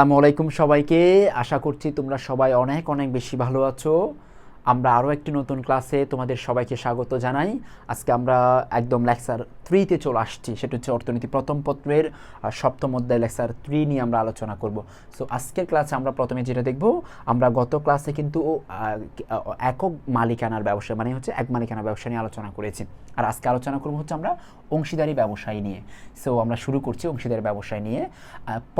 আসসালামু আলাইকুম সবাইকে। আশা করছি তোমরা সবাই অনেক অনেক বেশি ভালো আছো। আমরা আরও একটি নতুন ক্লাসে তোমাদের সবাইকে স্বাগত জানাই। আজকে আমরা একদম লেকচার থ্রিতে চলে আসছি, সেটা হচ্ছে অর্থনীতি প্রথম পত্রের সপ্তম অধ্যায় লেকচার থ্রি নিয়ে আমরা আলোচনা করব। সো আজকের ক্লাসে আমরা প্রথমে যেটা দেখব, আমরা গত ক্লাসে কিন্তু একক মালিকানার ব্যবসা মানে হচ্ছে এক মালিকানার ব্যবসা নিয়ে আলোচনা করেছি। আর আজকে আলোচনা করব হচ্ছে আমরা অংশীদারি ব্যবসায় নিয়ে। সো আমরা শুরু করছি অংশীদারি ব্যবসায় নিয়ে।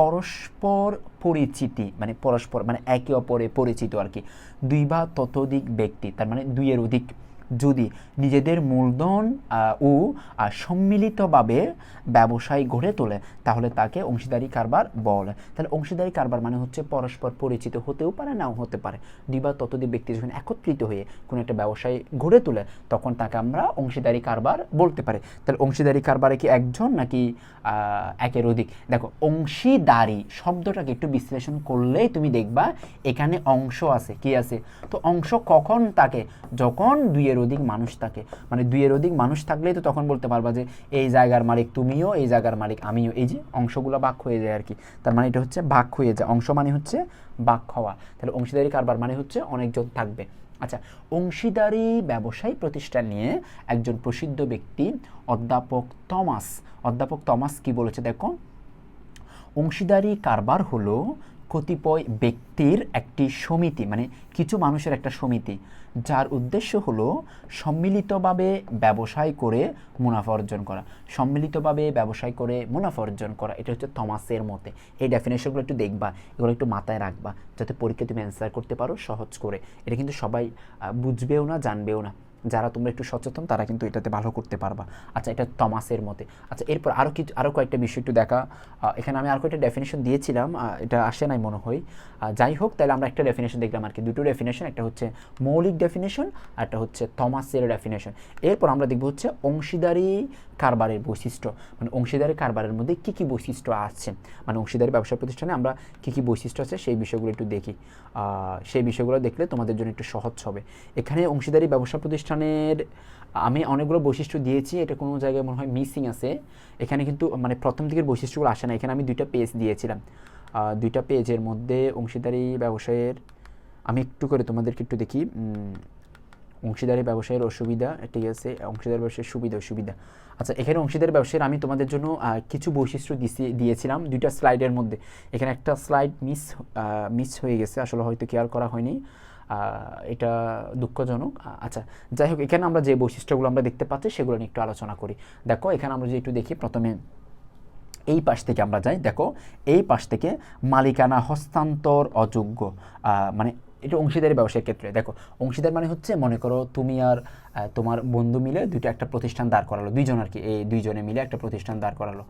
পরস্পর পরিচিতি মানে পরস্পর মানে একে অপরে পরিচিত আর কি। দুই বা ততোধিক ব্যক্তি তার মানে দুইয়ের অধিক যদি নিজেদের মূলধন ও সম্মিলিতভাবে ব্যবসায় গড়ে তোলে, তাহলে তাকে অংশীদারি কারবার বলে। তাহলে অংশীদারি কারবার মানে হচ্ছে পরস্পর পরিচিত হতেও পারে, নাও হতে পারে। দুই বা ততোধিক ব্যক্তি যখন একত্রিত হয়ে কোনো একটা ব্যবসায় গড়ে তোলে, তখন তাকে আমরা অংশীদারি কারবার বলতে পারি। তাহলে অংশীদারি কারবারে কি একজন নাকি একের অধিক? দেখো, অংশীদারি শব্দটাকে একটু বিশ্লেষণ করলেই তুমি দেখবা এখানে অংশ আছে, কি আছে? তো অংশ কখন তাকে? যখন দুইয়ের অধিক মানুষ থাকে। মানে দুইয়ের অধিক মানুষ থাকলেই তো তখন বলতে পারবা যে এই জায়গার মালিক তুমিও, এই জায়গার মালিক আমিও। এই যে অংশগুলো বাক হয়ে যায় আর কি। তার মানে এটা হচ্ছে বাক হয়ে যায়। অংশ মানে হচ্ছে ভাগ হওয়া। তাহলে অংশীদারি কারবার মানে হচ্ছে অনেকজন থাকবে। আচ্ছা অংশীদারি ব্যবসায়ী প্রতিষ্ঠান নিয়ে একজন প্রসিদ্ধ ব্যক্তি অধ্যাপক থমাস অধ্যাপক থমাস কি বলেছে দেখো? অংশীদারি কারবার হলো কতিপয় ব্যক্তির একটি সমিতি মানে কিছু মানুষের একটা সমিতি। যার উদ্দেশ্য হলো সম্মিলিতভাবে ব্যবসায় করে মুনাফা অর্জন করা। সম্মিলিতভাবে ব্যবসায় করে মুনাফা অর্জন করা, এটা হচ্ছে থমাসের মতে। এই ডেফিনেশনগুলো একটু দেখবা, এগুলো একটু মাথায় রাখবা, যাতে পরীক্ষা তুমি অ্যান্সার করতে পারো সহজ করে। এটা কিন্তু সবাই বুঝবেও না, জানবেও না। যারা তোমরা একটু সচেতন, তারা কিন্তু এটাতে ভালো করতে পারবা। আচ্ছা এটা তমাসের মতে। আচ্ছা এরপর আরও কিছু আরও কয়েকটা বিষয় একটু দেখা। এখানে আমি আরও কয়েকটা ডেফিনেশন দিয়েছিলাম এটা আসে নাই মনে হয়। যাই হোক, তাহলে আমরা একটা ডেফিনেশন দেখলাম আর কি। দুটো ডেফিনেশন একটা হচ্ছে মৌলিক ডেফিনেশন আর একটা হচ্ছে থমাসের ডেফিনেশন এরপর আমরা দেখব হচ্ছে অংশীদারি কারবারের বৈশিষ্ট্য মানে অংশীদারি কারবারের মধ্যে কী কী বৈশিষ্ট্য আছে? মানে অংশীদারি ব্যবসা প্রতিষ্ঠানে আমরা কী কী বৈশিষ্ট্য আছে সেই বিষয়গুলো একটু দেখি। সেই বিষয়গুলো দেখলে তোমাদের জন্য একটু সহজ হবে। এখানে অংশীদারি ব্যবসা প্রতিষ্ঠানের, আমি অনেকগুলো বৈশিষ্ট্য দিয়েছি, এটা কোনো জায়গায় মনে হয় মিসিং আছে। এখানে কিন্তু মানে প্রথম দিকের বৈশিষ্ট্যগুলো আসে না, এখানে আমি দুইটা পেজ দিয়েছিলাম। দুইটা পেজের মধ্যে অংশীদারি ব্যবসায়ের, আমি একটু করে তোমাদেরকে একটু দেখি অংশীদারি ব্যবসায়ের অসুবিধা ঠিক আছে, অংশীদার ব্যবসায়ের সুবিধা, অসুবিধা। আচ্ছা এখানে অংশীদার ব্যবসায়ের আমি তোমাদের জন্য কিছু বৈশিষ্ট্য দিছি, দিয়েছিলাম দুইটা স্লাইডের মধ্যে। এখানে একটা স্লাইড মিস মিস হয়ে গেছে, আসলে হয়তো কেয়ার করা হয়নি। এটা দুঃখজনক। আচ্ছা যাই হোক, এখানে আমরা যে বৈশিষ্ট্যগুলো আমরা দেখতে পাচ্ছি, সেগুলো নিয়ে একটু আলোচনা করি। দেখো, এখানে আমরা যদি একটু দেখি, প্রথমে এই পাশ থেকে আমরা যাই। দেখো, এই পাশ থেকে মালিকানা হস্তান্তর অযোগ্য। মানে এটা অংশীদারি ব্যবসায়ের ক্ষেত্রে। দেখো, অংশীদার মানে হচ্ছে, মনে করো তুমি আর তোমার বন্ধু মিলে দুইটা একটা প্রতিষ্ঠান দাঁড় করালো। দুইজন আর কি, এই দুইজনে মিলে একটা প্রতিষ্ঠান দাঁড় করালো।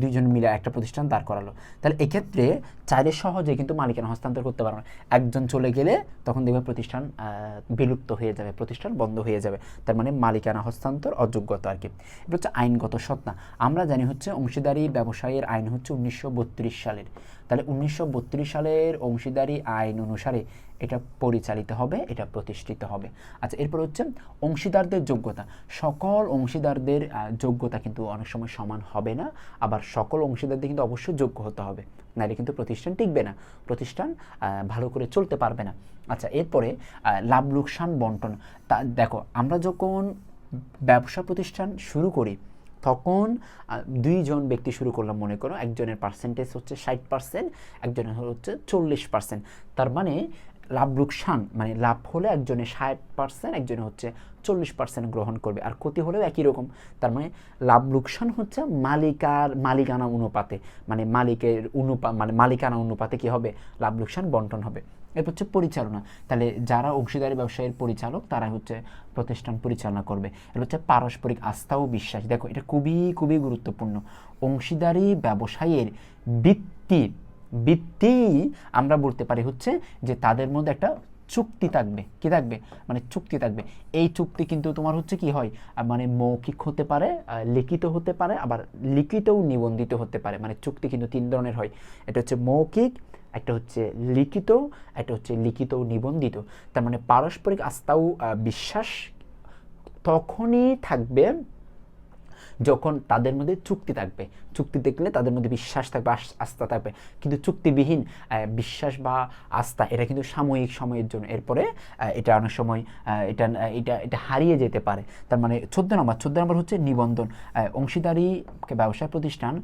দুইজন মিলে একটা প্রতিষ্ঠান দাঁড় করালো। তাহলে এক্ষেত্রে চাইলে সহজে কিন্তু মালিকানা হস্তান্তর করতে পারবে না। একজন চলে গেলে তখন দেখবে প্রতিষ্ঠান বিলুপ্ত হয়ে যাবে, প্রতিষ্ঠান বন্ধ হয়ে যাবে। তার মানে মালিকানা হস্তান্তর অযোগ্যতা আর কি। এটা হচ্ছে আইনগত সত্তা। আমরা জানি হচ্ছে অংশীদারি ব্যবসায়ের আইন হচ্ছে উনিশশো বত্রিশ সালের। তাহলে উনিশশো বত্রিশ সালের অংশীদারি আইন অনুসারে এটা পরিচালিত হবে, এটা প্রতিষ্ঠিত হবে। আচ্ছা এরপর হচ্ছে অংশীদারদের যোগ্যতা। সকল অংশীদারদের যোগ্যতা কিন্তু অনেক সময় সমান হবে না, আবার সকল অংশীদারদের কিন্তু অবশ্যই যোগ্য হতে হবে। নাহলে কিন্তু প্রতিষ্ঠান টিকবে না, প্রতিষ্ঠান ভালো করে চলতে পারবে না। আচ্ছা এরপরে লাভ লোকসান বন্টন। তা, দেখো, আমরা যখন ব্যবসা প্রতিষ্ঠান শুরু করি তখন দুইজন ব্যক্তি শুরু করলাম মনে করো, একজনের পার্সেন্টেজ হচ্ছে ষাট পার্সেন্ট একজনের হচ্ছে চল্লিশ পার্সেন্ট তার মানে লাভ লোকসান মানে লাভ হলে একজনে ষাট পার্সেন্ট একজনে হচ্ছে চল্লিশ পার্সেন্ট গ্রহণ করবে, আর ক্ষতি হলেও একই রকম। তার মানে লাভ লোকসান হচ্ছে মালিকার, মালিকানা অনুপাতে মানে মালিকের অনুপা মানে মালিকানা অনুপাতে কি হবে? লাভ লোকসান বন্টন হবে। এরপর হচ্ছে পরিচালনা। তাহলে যারা অংশীদারি ব্যবসায়ের পরিচালক তারা হচ্ছে প্রতিষ্ঠান পরিচালনা করবে। এটা হচ্ছে পারস্পরিক আস্থা ও বিশ্বাস। দেখো, এটা খুবই খুবই গুরুত্বপূর্ণ। অংশীদারি ব্যবসায়ের ভিত্তি ভিত্তি আমরা বলতে পারি হচ্ছে যে তাদের মধ্যে একটা চুক্তি থাকবে। কি থাকবে? মানে চুক্তি থাকবে। এই চুক্তি কিন্তু তোমার হচ্ছে কি হয়? মানে মৌখিক হতে পারে লিখিত হতে পারে, আবার লিখিতও নিবন্ধিত হতে পারে। মানে চুক্তি কিন্তু তিন ধরনের হয়। এটা হচ্ছে মৌখিক একটা হচ্ছে লিখিত, একটা হচ্ছে লিখিত নিবন্ধিত। তার মানে পারস্পরিক আস্থা ও বিশ্বাস তখনই থাকবে যখন তাদের মধ্যে চুক্তি থাকবে, চুক্তি দেখলে তাদের মধ্যে বিশ্বাস থাকবে আস্থা থাকবে। কিন্তু চুক্তিবিহীন বিশ্বাস বা আস্থা, এটা কিন্তু সাময়িক সময়ের জন্য। এরপরে এটা অনেক সময় এটা এটা এটা হারিয়ে যেতে পারে। তার মানে চোদ্দ নম্বর চোদ্দ নম্বর হচ্ছে নিবন্ধন। অংশীদারি ব্যবসায় প্রতিষ্ঠান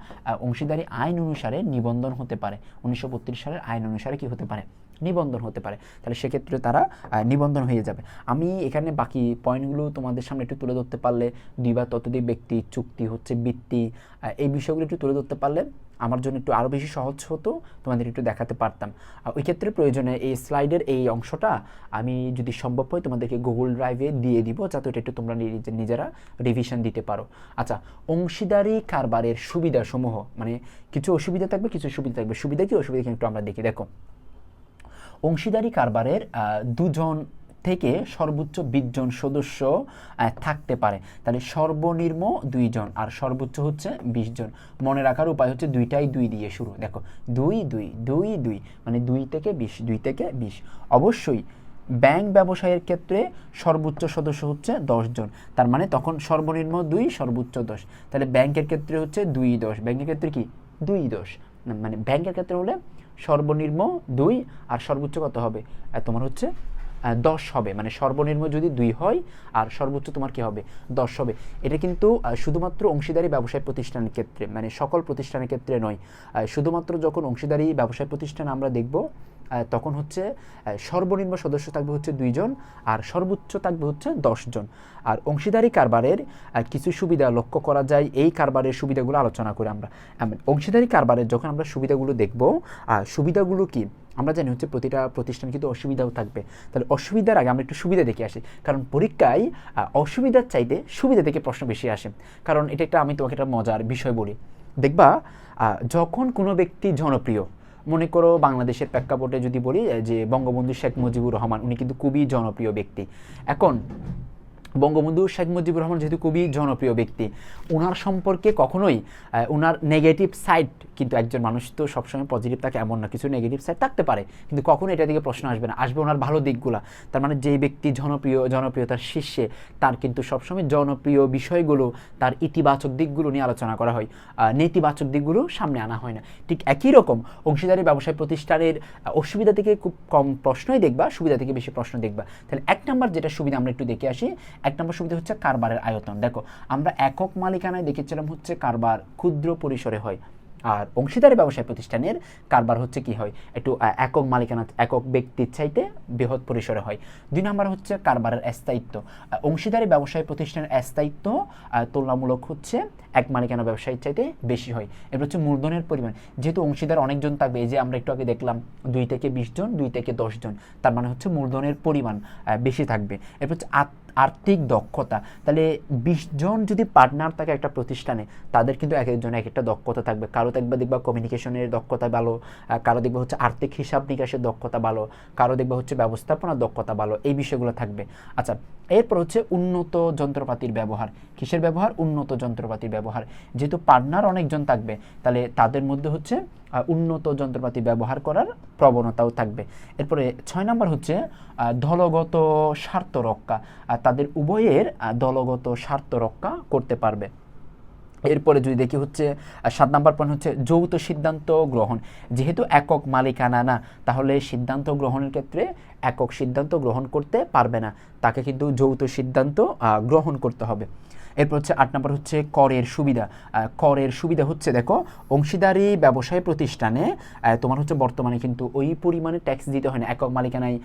অংশীদারি আইন অনুসারে নিবন্ধন হতে পারে। উনিশশো বত্রিশ সালের আইন অনুসারে কি হতে পারে? নিবন্ধন হতে পারে। তাহলে সেক্ষেত্রে তারা নিবন্ধন হয়ে যাবে। আমি এখানে বাকি পয়েন্টগুলো তোমাদের সামনে একটু তুলে ধরতে পারলে দুই বা ততোধিক ব্যক্তি, চুক্তি হচ্ছে, বৃত্তি এই বিষয়গুলো একটু তুলে ধরতে পারলে আমার জন্য একটু আরও বেশি সহজ হতো, তোমাদের একটু দেখাতে পারতাম। ওই ক্ষেত্রে প্রয়োজনে এই স্লাইডের এই অংশটা আমি যদি সম্ভব হয় তোমাদেরকে গুগল ড্রাইভে দিয়ে দিব, যাতে ওটা একটু তোমরা নিজে- নিজেরা রিভিশন দিতে পারো। আচ্ছা অংশীদারি কারবারের সুবিধাসমূহ মানে কিছু অসুবিধা থাকবে, কিছু সুবিধা থাকবে। সুবিধা কি, অসুবিধা কি একটু আমরা দেখি। দেখো অংশীদারি কারবারের দুজন থেকে সর্বোচ্চ বিশ জন সদস্য থাকতে পারে। তাহলে সর্বনিম্ন দুইজন আর সর্বোচ্চ হচ্ছে বিশ জন। মনে রাখার উপায় হচ্ছে দুইটাই দুই দিয়ে শুরু। দেখো, দুই দুই দুই দুই মানে দুই থেকে বিশ, দুই থেকে বিশ। অবশ্যই ব্যাংক ব্যবসায়ের ক্ষেত্রে সর্বোচ্চ সদস্য হচ্ছে জন। তার মানে তখন সর্বনিম্ন দুই, সর্বোচ্চ দশ। তাহলে ব্যাংকের ক্ষেত্রে হচ্ছে দুই দশ। ব্যাংকের ক্ষেত্রে কি? দুই দশ। মানে ব্যাংকের ক্ষেত্রে হলে সর্বনিম্ন দুই আর সর্বোচ্চ কত হবে? তোমার হচ্ছে দশ হবে। মানে সর্বনিম্ন যদি দুই হয়, আর সর্বোচ্চ তোমার কি হবে? দশ হবে। এটা কিন্তু শুধুমাত্র অংশীদারি ব্যবসায় প্রতিষ্ঠানের ক্ষেত্রে মানে সকল প্রতিষ্ঠানের ক্ষেত্রে নয়। শুধুমাত্র যখন অংশীদারী ব্যবসায় প্রতিষ্ঠান আমরা দেখব তখন হচ্ছে সর্বনিম্ন সদস্য থাকবে হচ্ছে দুইজন আর সর্বোচ্চ থাকবে হচ্ছে দশজন। আর অংশীদারি কারবারের কিছু সুবিধা লক্ষ্য করা যায় এই কারবারের সুবিধাগুলো আলোচনা করে আমরা। আম, অংশীদারি কারবারের যখন আমরা সুবিধাগুলো দেখব আর সুবিধাগুলো কি? আমরা জানি হচ্ছে প্রতিটা প্রতিষ্ঠান কিন্তু অসুবিধাও থাকবে। তাহলে অসুবিধার আগে আমরা একটু সুবিধা দেখে আসি। কারণ পরীক্ষায় অসুবিধার চাইতে সুবিধা থেকে প্রশ্ন বেশি আসে। কারণ এটা একটা আমি তোমাকে একটা মজার বিষয় বলি। দেখবা যখন কোনো ব্যক্তি জনপ্রিয় মনে করো বাংলাদেশের প্রেক্ষাপটে যদি বলি, যে বঙ্গবন্ধু শেখ মুজিবুর রহমান, উনি কিন্তু খুবই জনপ্রিয় ব্যক্তি। এখন বঙ্গবন্ধু শেখ মুজিবুর রহমান যেহেতু খুবই জনপ্রিয় ব্যক্তি ওনার সম্পর্কে কখনোই ওনার নেগেটিভ সাইড কিন্তু একজন মানুষ তো সবসময় পজিটিভ থাকে এমন না, কিছু নেগেটিভ সাইড থাকতে পারে। কিন্তু কখনো এটা দিকে প্রশ্ন আসবে না। আসবে ওনার ভালো দিকগুলা। তার মানে যেই ব্যক্তি জনপ্রিয়, জনপ্রিয়তার শীর্ষে, তার কিন্তু সবসময় জনপ্রিয় বিষয়গুলো, তার ইতিবাচক দিকগুলো নিয়ে আলোচনা করা হয়। নেতিবাচক দিকগুলো সামনে আনা হয় না। ঠিক একই রকম অংশীদারি ব্যবসায় প্রতিষ্ঠানের অসুবিধা থেকে খুব কম প্রশ্নই দেখবা, সুবিধা থেকে বেশি প্রশ্ন দেখবা। তাহলে এক নাম্বার যেটা সুবিধা আমরা একটু দেখে আসি এক নম্বর সুবিধা হচ্ছে কারবারের আয়তন। দেখো, আমরা একক মালিকানায় দেখেছিলাম হচ্ছে কারবার ক্ষুদ্র পরিসরে হয়। আর অংশীদারি ব্যবসায় প্রতিষ্ঠানের কারবার হচ্ছে কি হয়? একটু একক মালিকানা একক ব্যক্তির চাইতে বৃহৎ পরিসরে হয়। দুই নম্বর হচ্ছে কারবারের স্থায়িত্ব। অংশীদারি ব্যবসায় প্রতিষ্ঠানের স্থায়িত্ব তুলনামূলক হচ্ছে এক মালিকানা ব্যবসায়ীর চাইতে বেশি হয়। এবার হচ্ছে মূলধনের পরিমাণ। যেহেতু অংশীদার অনেকজন থাকবে, এই যে আমরা একটু আগে দেখলাম, দুই থেকে বিশ জন, দুই থেকে দশ জন, তার মানে হচ্ছে মূলধনের পরিমাণ বেশি থাকবে। এরপর হচ্ছে আর্থিক দক্ষতা। তাহলে বিশ জন যদি পার্টনার থাকে একটা প্রতিষ্ঠানে, তাদের কিন্তু এক একজন এক একটা দক্ষতা থাকবে। কারও দেখবে দেখবা দেখবা কমিউনিকেশনের দক্ষতা ভালো কারও দেখবে হচ্ছে আর্থিক হিসাব নিকাশের দক্ষতা ভালো, কারও দেখবে হচ্ছে ব্যবস্থাপনার দক্ষতা ভালো, এই বিষয়গুলো থাকবে। আচ্ছা এরপর হচ্ছে উন্নত যন্ত্রপাতির ব্যবহার। কিসের ব্যবহার? উন্নত যন্ত্রপাতির ব্যবহার। যেহেতু পার্টনার অনেকজন থাকবে, তাহলে তাদের মধ্যে হচ্ছে উন্নত যন্ত্রপাতি ব্যবহার করার প্রবণতাও থাকবে। এরপরে ছয় নম্বর হচ্ছে দলগত স্বার্থ রক্ষা। তাদের উভয়ের দলগত স্বার্থ রক্ষা করতে পারবে। এরপরে যদি দেখি হচ্ছে সাত নাম্বার পয়েন্ট হচ্ছে যৌথ সিদ্ধান্ত গ্রহণ। যেহেতু একক মালিকানা না, তাহলে সিদ্ধান্ত গ্রহণের ক্ষেত্রে একক সিদ্ধান্ত গ্রহণ করতে পারবে না। তাকে কিন্তু যৌথ সিদ্ধান্ত গ্রহণ করতে হবে। এরপর হচ্ছে আট নম্বর হচ্ছে করের সুবিধা। করের সুবিধা হচ্ছে, দেখো, অংশীদারি ব্যবসায় প্রতিষ্ঠানে তোমার হচ্ছে বর্তমানে কিন্তু ওই পরিমাণে ট্যাক্স দিতে হয় না। একক মালিকানায়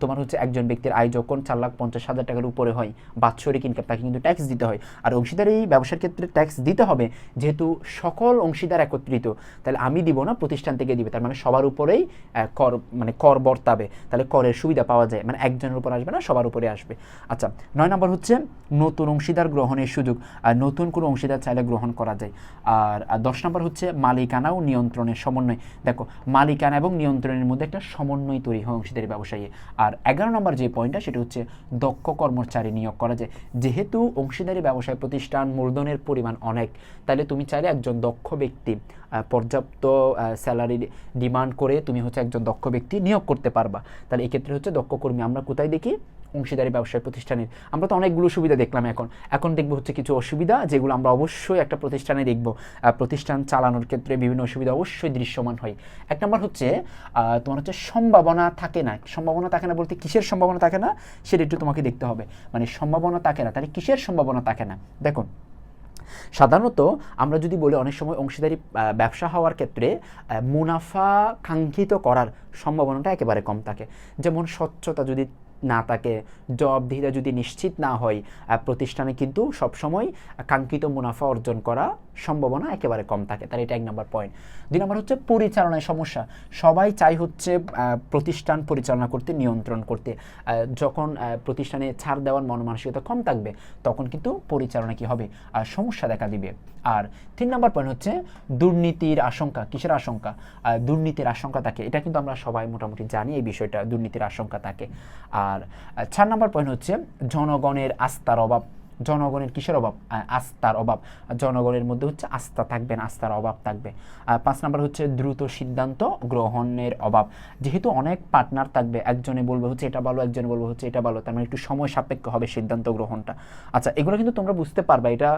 তোমার হচ্ছে একজন ব্যক্তির আয় যখন চার লাখ পঞ্চাশ হাজার টাকার উপরে হয়, বাৎসরিক ইনকাম তাকে কিন্তু ট্যাক্স দিতে হয়। আর অংশীদারি ব্যবসার ক্ষেত্রে ট্যাক্স দিতে হবে, যেহেতু সকল অংশীদার একত্রিত, তাহলে আমি দিব না, প্রতিষ্ঠান থেকে দিবে। তার মানে সবার উপরেই কর মানে কর বর্তাবে। তাহলে করের সুবিধা পাওয়া যায়। মানে একজনের উপর আসবে না, সবার উপরে আসবে। আচ্ছা নয় নম্বর হচ্ছে নতুন অংশীদার গ্রহণের সুযোগ। আর নতুন কোনো অংশীদার চাইলে গ্রহণ করা যায়। আর দশ নম্বর হচ্ছে মালিকানা ও নিয়ন্ত্রণের সমন্বয়। দেখো, মালিকানা এবং নিয়ন্ত্রণের মধ্যে একটা সমন্বয় তৈরি হয় অংশীদারি ব্যবসায়ী। আর এগারো নম্বর যে পয়েন্টটা, সেটা হচ্ছে দক্ষ কর্মচারী নিয়োগ করা যায়। যেহেতু অংশীদারি ব্যবসায় প্রতিষ্ঠান মূলধনের পরিমাণ অনেক তাহলে তুমি চাইলে একজন দক্ষ ব্যক্তি পর্যাপ্ত স্যালারি ডিমান্ড করে তুমি হচ্ছে একজন দক্ষ ব্যক্তি নিয়োগ করতে পারবা। তাহলে এক্ষেত্রে হচ্ছে দক্ষ কর্মী, আমরা কোথায় দেখি? অংশীদারি ব্যবসায় প্রতিষ্ঠানের। আমরা তো অনেকগুলো সুবিধা দেখলাম এখন। এখন দেখব হচ্ছে কিছু অসুবিধা যেগুলো আমরা অবশ্যই একটা প্রতিষ্ঠানে দেখব। প্রতিষ্ঠান চালানোর ক্ষেত্রে বিভিন্ন অসুবিধা অবশ্যই দৃশ্যমান হয়। এক নম্বর হচ্ছে তোমার হচ্ছে সম্ভাবনা থাকে না। সম্ভাবনা থাকে না বলতে কিসের সম্ভাবনা থাকে না? সেটা একটু তোমাকে দেখতে হবে। মানে সম্ভাবনা থাকে না। তাহলে কিসের সম্ভাবনা থাকে না? দেখুন সাধারণত আমরা যদি বলি অনেক সময় অংশীদারি ব্যবসা হওয়ার ক্ষেত্রে মুনাফা কাঙ্ক্ষিত করার সম্ভাবনাটা একেবারে কম থাকে। যেমন স্বচ্ছতা যদি না থাকে জবাবদিহিতা যদি নিশ্চিত না হয় প্রতিষ্ঠানে কিন্তু সবসময় কাঙ্ক্ষিত মুনাফা অর্জন করা সম্ভাবনা একেবারে কম থাকে। তার এটা এক নম্বর পয়েন্ট দুই নম্বর হচ্ছে পরিচালনায় সমস্যা। সবাই চাই হচ্ছে প্রতিষ্ঠান পরিচালনা করতে, নিয়ন্ত্রণ করতে। যখন প্রতিষ্ঠানে ছাড় দেওয়ার মন মানসিকতা কম থাকবে, তখন কিন্তু পরিচালনা কি হবে? আর সমস্যা দেখা দিবে। আর তিন নম্বর পয়েন্ট হচ্ছে দুর্নীতির আশঙ্কা। কিসের আশঙ্কা? দুর্নীতির আশঙ্কা থাকে। এটা কিন্তু আমরা সবাই মোটামুটি জানি এই বিষয়টা, দুর্নীতির আশঙ্কা থাকে। আর আহ, চার নম্বর পয়েন্ট হচ্ছে জনগণের আস্থার অভাব। জনগণের কিসের অভাব? আস্থার অভাব। জনগণের মধ্যে হচ্ছে আস্থা থাকবে না আস্থার অভাব থাকবে। আর পাঁচ নম্বর হচ্ছে দ্রুত সিদ্ধান্ত গ্রহণের অভাব। যেহেতু অনেক পার্টনার থাকবে একজনে বলবে হচ্ছে এটা ভালো একজনে বলবে হচ্ছে এটা ভালো তার মানে একটু সময় সাপেক্ষ হবে সিদ্ধান্ত গ্রহণটা। আচ্ছা এগুলো কিন্তু তোমরা বুঝতে পারবা। এটা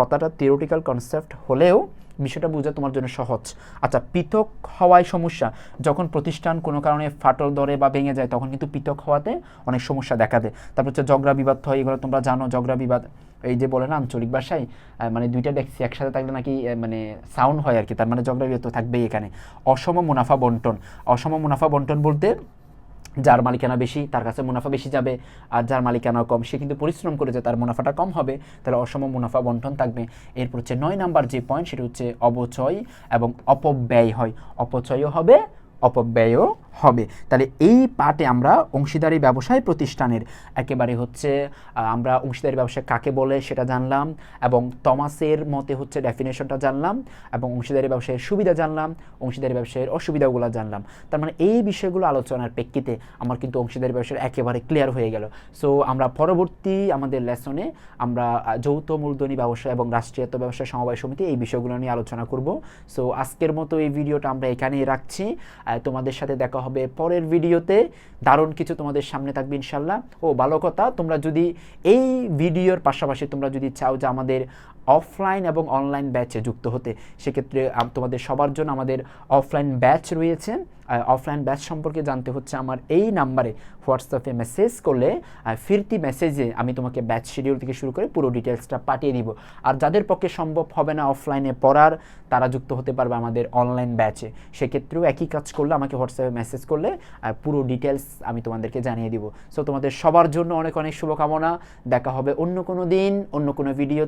কথাটা থিওরিটিক্যাল কনসেপ্ট হলেও বিষয়টা বোঝা তোমার জন্য সহজ। আচ্ছা পৃথক হওয়ায় সমস্যা। যখন প্রতিষ্ঠান কোনো কারণে ফাটল ধরে বা ভেঙে যায়, তখন কিন্তু পৃথক হওয়াতে অনেক সমস্যা দেখা দেয়। তারপর হচ্ছে ঝগড়া, বিবাদ হয়, এগুলো তোমরা জানো, ঝগড়া, বিবাদ। এই যে বলে না, আঞ্চলিক ভাষায় মানে দুইটা দেখছি একসাথে থাকলে নাকি মানে সাউন্ড হয় আর কি, তার মানে ঝগড়া বিবাদ তো থাকবেই এখানে। অসম মুনাফা বন্টন। অসম মুনাফা বন্টন বলতে যার মালিকানা বেশি, তার কাছে মুনাফা বেশি যাবে, আর যার মালিকানা কম, সে কিন্তু পরিশ্রম করেছে তার মুনাফাটা কম হবে, তাহলে অসম মুনাফা বন্টন থাকবে। এরপর হচ্ছে নয় নাম্বার যে পয়েন্ট সেটা হচ্ছে অবচয় এবং অপব্যয় হয়। অপচয়ও হবে, অপব্যয়ও হবে। তাহলে এই পার্টে আমরা অংশীদারি ব্যবসায় প্রতিষ্ঠানের একেবারে হচ্ছে আমরা অংশীদারি ব্যবসা কাকে বলে সেটা জানলাম এবং তমাসের মতে হচ্ছে ডেফিনেশনটা জানলাম এবং অংশীদারি ব্যবসায়ের সুবিধা জানলাম, অংশীদারি ব্যবসায়ের অসুবিধাগুলো জানলাম। তার মানে এই বিষয়গুলো আলোচনার প্রেক্ষিতে আমার কিন্তু অংশীদারি ব্যবসার একেবারে ক্লিয়ার হয়ে গেল। সো আমরা পরবর্তী আমাদের লেসনে আমরা যৌথ মূলধনী ব্যবসা এবং রাষ্ট্রীয়ত্ব ব্যবসা সমবায় সমিতি এই বিষয়গুলো নিয়ে আলোচনা করব। সো আজকের মতো এই ভিডিওটা আমরা এখানেই রাখছি। তোমাদের সাথে দেখা হবে। পরের ভিডিওতে দারুণ কিছু তোমাদের সামনে থাকবে ইনশাল্লাহ। ও, ভালো কথা, তোমরা যদি এই ভিডিওর পাশাপাশি তোমরা যদি চাও যে আমাদের অফলাইন এবং অনলাইন ব্যাচে যুক্ত হতে। সেক্ষেত্রে তোমাদের সবার জন্য আমাদের অফলাইন ব্যাচ রয়েছে। অফলাইন ব্যাচ সম্পর্কে জানতে হচ্ছে আমার এই নাম্বারে হোয়াটসঅ্যাপে মেসেজ করলে ফিরতি মেসেজে আমি তোমাকে ব্যাচ শিডিউল থেকে শুরু করে পুরো ডিটেলসটা পাঠিয়ে দিব। আর যাদের পক্ষে সম্ভব হবে না অফলাইনে পড়ার, তারা যুক্ত হতে পারবে আমাদের অনলাইন ব্যাচে সেক্ষেত্রেও একই কাজ করলে আমাকে হোয়াটসঅ্যাপে মেসেজ করলে পুরো ডিটেলস আমি তোমাদেরকে জানিয়ে দিব। সো তোমাদের সবার জন্য অনেক অনেক শুভকামনা। দেখা হবে অন্য কোনো দিন, অন্য কোনো ভিডিও